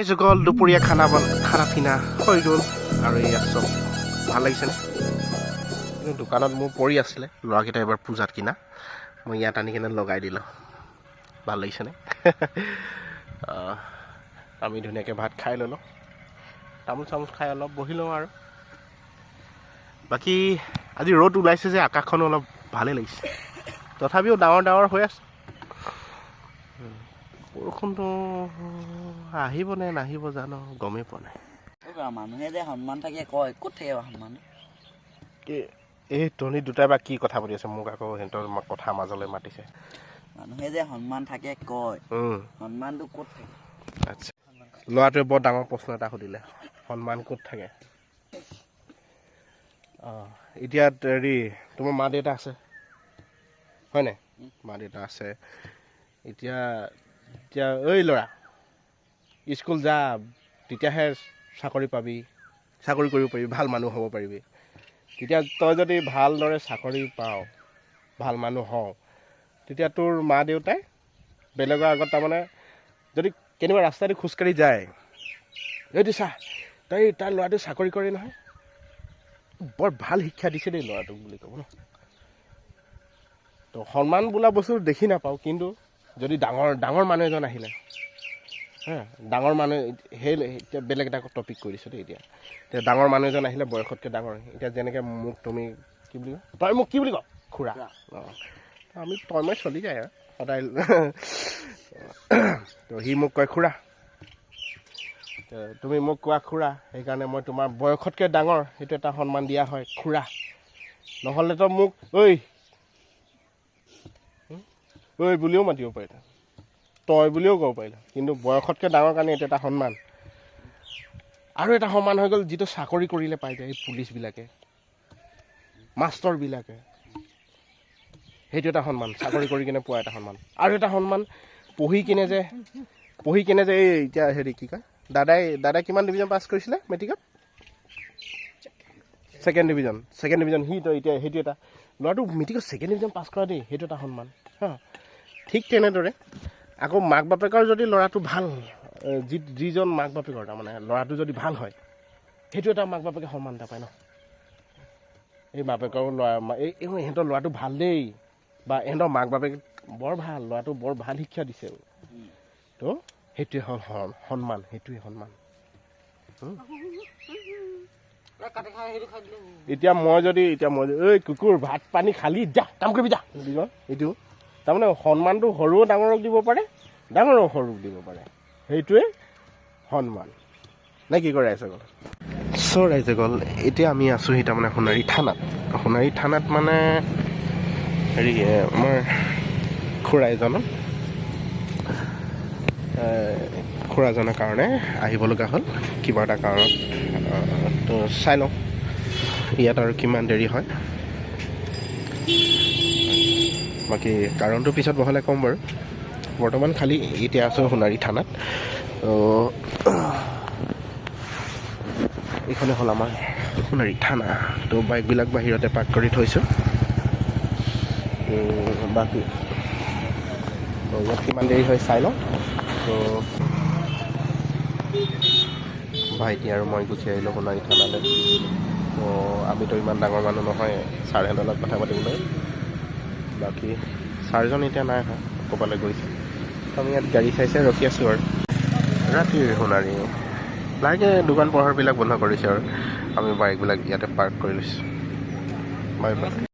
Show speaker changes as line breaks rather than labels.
ৰাইজসকল দুপৰীয়া খানা বন খানা পিনা হৈ গ'ল আৰু এয়া চব ভাল লাগিছেনে কিন্তু দোকানত মোৰ পৰি আছিলে ল'ৰাকেইটা এবাৰ পূজাত কিনা। মই ইয়াত আনি কিনে লগাই দিলোঁ। ভাল লাগিছেনে আমি ধুনীয়াকৈ ভাত খাই ল'লোঁ। তামোল চামোল খাই অলপ বহি লওঁ আৰু। বাকী আজি ৰ'দ ওলাইছে যে আকাশখনো অলপ ভালেই লাগিছে। তথাপিও ডাঙৰ ডাঙৰ হৈ আছে। বৰষুণটো আহিব নে নাহিব জানো গমেই পোৱা নাই।
মানুহে যে সন্মান থাকে কয় ক'ত থাকে সন্মান?
এই তনি দুটাই বা কি কথা পাতি আছে মোক আকৌ সিহঁতৰ কথা মাজলৈ মাতিছে।
মানুহে যে সন্মান থাকে কয়। সন্মানটো ক'ত থাকে?
আচ্ছা। ল'ৰাটোৱে বৰ ডাঙৰ প্ৰশ্ন এটা সুধিলে সন্মান ক'ত থাকে? অঁ এতিয়া হেৰি তোমাৰ মা দেউতা আছে? হয় নাই মা দেউতা আছে। এতিয়া এতিয়া ঐ ল'ৰা। স্কুল যা তেতিয়াহে চাকৰি পাবি। চাকৰি কৰিব পাৰিবি ভাল মানুহ হ'ব পাৰিবি। তেতিয়া তই যদি ভালদৰে চাকৰি পাৱ ভাল মানুহ হওঁ তেতিয়া তোৰ মা দেউতাই বেলেগৰ আগত তাৰমানে যদি কেনিবা ৰাস্তাদি খোজকাঢ়ি যায় এইটো চা তই তাৰ ল'ৰাটো চাকৰি কৰে নহয়। বৰ ভাল শিক্ষা দিছে দেই ল'ৰাটোক বুলি ক'ব ন। তো সন্মান বোলা বস্তু দেখি নাপাওঁ কিন্তু যদি ডাঙৰ ডাঙৰ মানুহ এজন আহিলে হা ডাঙৰ মানুহ সেই এতিয়া বেলেগ এটা টপিক কৈ দিছোঁ দেই এতিয়া। এতিয়া ডাঙৰ মানুহ এজন আহিলে বয়সতকৈ ডাঙৰ। এতিয়া যেনেকৈ মোক তুমি কি বুলি কয়? তই মোক কি বুলি কওঁ খুৰা। অঁ আমি তই মই চলি যায় আৰু সদায়। তো সি মোক কয় খুৰা। তুমি মোক কোৱা খুৰা সেইকাৰণে মই তোমাৰ বয়সতকৈ ডাঙৰ সেইটো এটা সন্মান দিয়া হয় খুৰা। নহ'লেতো মোক ঐ? ঐ বুলিও মাতিব পাৰিলা তই বুলিও ক'ব পাৰিলা। কিন্তু বয়সতকৈ ডাঙৰ কাৰণে এইটো এটা সন্মান। আৰু এটা সন্মান হৈ গ'ল যিটো চাকৰি কৰিলে পাই যায় এই পুলিচবিলাকে, মাষ্টৰবিলাকে। সেইটো এটা সন্মান, চাকৰি কৰি কিনে পোৱা এটা সন্মান। আৰু এটা সন্মান, পঢ়ি কিনে যে, পঢ়ি কিনে যে এই এতিয়া হেৰি কি কয়, দাদাই দাদাই কিমান ডিভিজন পাছ কৰিছিলে মেট্ৰিকত ছেকেণ্ড ডিভিজন ছেকেণ্ড ডিভিজন সি এতিয়া, সেইটো এটা, ল'ৰাটো মেট্ৰিকত ছেকেণ্ড ডিভিজন পাছ কৰা দেই, সেইটো এটা সন্মান। হা, ঠিক তেনেদৰে আকৌ মাক বাপেকৰ যদি ল'ৰাটো ভাল যি যিজন মাক বাপেকৰ তাৰমানে ল'ৰাটো যদি ভাল হয় সেইটো এটা মাক বাপেকে সন্মান এটা পায় ন। এই বাপেকৰ ল'ৰা এই ইহঁতৰ ল'ৰাটো ভাল দেই বা ইহঁতৰ মাক বাপেক বৰ ভাল ল'ৰাটো বৰ ভাল শিক্ষা দিছে। তো সেইটোৱে হ'ল সন- সন্মান সেইটোৱে সন্মান? এতিয়া মই যদি এতিয়া মই ঐ কুকুৰ ভাত পানী খালি যা কাম কৰিবি যা এইটো। তাৰমানে সন্মানটো সৰুও ডাঙৰক দিব পাৰে ডাঙৰক সৰুক দিব পাৰে। সেইটোৱে সন্মান। নে কি কৰে ৰাইজসকল চ' ৰাইজসকল এতিয়া আমি আছোঁহি তাৰমানে সোণাৰী থানাত। সোণাৰী থানাত মানে হেৰি আমাৰ খুৰা এজনৰ এ, খুৰাজনৰ কাৰণে আহিব লগা হ'ল। কিবা এটা কাৰণত তো চাই লওঁ। ইয়াত আৰু কিমান দেৰি হয়। বাকী কাৰণটো পিছত বহলাই ক'ম বাৰু। বৰ্তমান খালি এতিয়া আছোঁ সোণাৰী থানাত। এইখনে হ'ল আমাৰ সোণাৰী থানা। তো বাইকবিলাক বাহিৰতে পাৰ্ক কৰি থৈছোঁ। বাকী ইয়াত কিমান দেৰি হয় চাই লওঁ। তো ভাইটি আৰু মই গুচি আহিলোঁ সোণাৰী থানালৈ। তো আমিতো ইমান ডাঙৰ মানুহ নহয়, ছাৰহঁতৰ লগত কথা পাতিবলৈ। বাকী চাৰজন এতিয়া নাই অহা ক'ৰবালৈ গৈছে। আমি ইয়াত গাড়ী চাই চাই ৰখি আছোঁ আৰু। ৰাতিৰ সোণাৰী। লাহেকৈ দোকান পোহাৰবিলাক বন্ধ কৰিছে আৰু। আমি বাইকবিলাক ইয়াতে পাৰ্ক কৰি লৈছোঁ। Bye bye